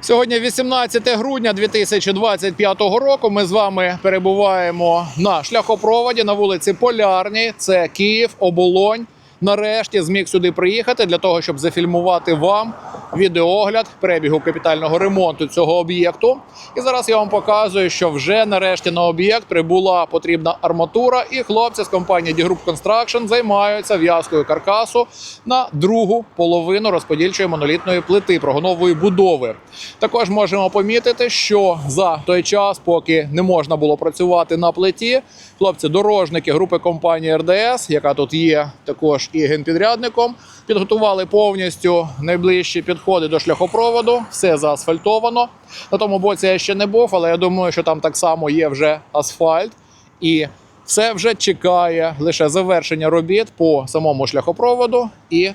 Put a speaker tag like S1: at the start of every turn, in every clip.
S1: Сьогодні 18 грудня 2025 року. Ми з вами перебуваємо на шляхопроводі на вулиці Полярній. Це Київ, Оболонь. Нарешті зміг сюди приїхати для того, щоб зафільмувати вам відеогляд перебігу капітального ремонту цього об'єкту. І зараз я вам показую, що вже нарешті на об'єкт прибула потрібна арматура, і хлопці з компанії D-Group Construction займаються в'язкою каркасу на другу половину розподільчої монолітної плити прогонової будови. Також можемо помітити, що за той час, поки не можна було працювати на плиті, хлопці дорожники групи компанії РДС, яка тут є також і генпідрядником, підготували повністю найближчі підходи до шляхопроводу. Все заасфальтовано. На тому боці я ще не був, але я думаю, що там так само є вже асфальт і. Все вже чекає лише завершення робіт по самому шляхопроводу і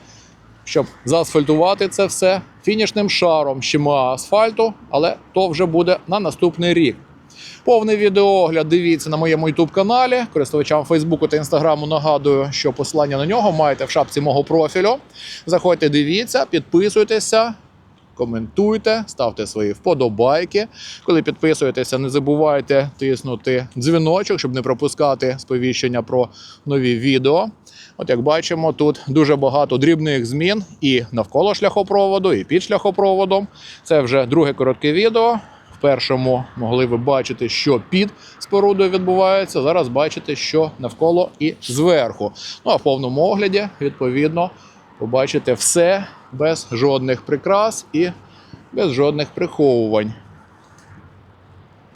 S1: щоб заасфальтувати це все фінішним шаром щема асфальту, але то вже буде на наступний рік. Повний відеоогляд дивіться на моєму youtube каналі. Користувачам Фейсбуку та Інстаграму нагадую, що посилання на нього маєте в шапці мого профілю. Заходьте, дивіться, підписуйтеся, коментуйте, ставте свої вподобайки. Коли підписуєтеся, не забувайте тиснути дзвіночок, щоб не пропускати сповіщення про нові відео. От як бачимо, тут дуже багато дрібних змін і навколо шляхопроводу, і під шляхопроводом. Це вже друге коротке відео. Першому могли ви бачити, що під спорудою відбувається. Зараз бачите, що навколо і зверху. Ну а в повному огляді, відповідно, побачите все без жодних прикрас і без жодних приховувань.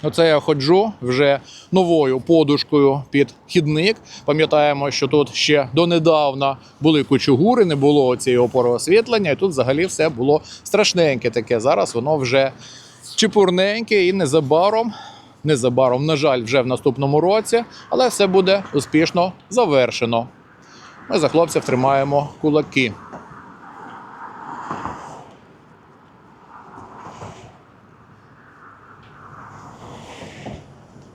S1: Оце я ходжу вже новою подушкою під хідник. Пам'ятаємо, що тут ще донедавна були кучугури, не було цієї опори освітлення, і тут взагалі все було страшненьке таке. Зараз воно вже чепурненьке і незабаром, незабаром, на жаль, вже в наступному році, але все буде успішно завершено. Ми за хлопців тримаємо кулаки.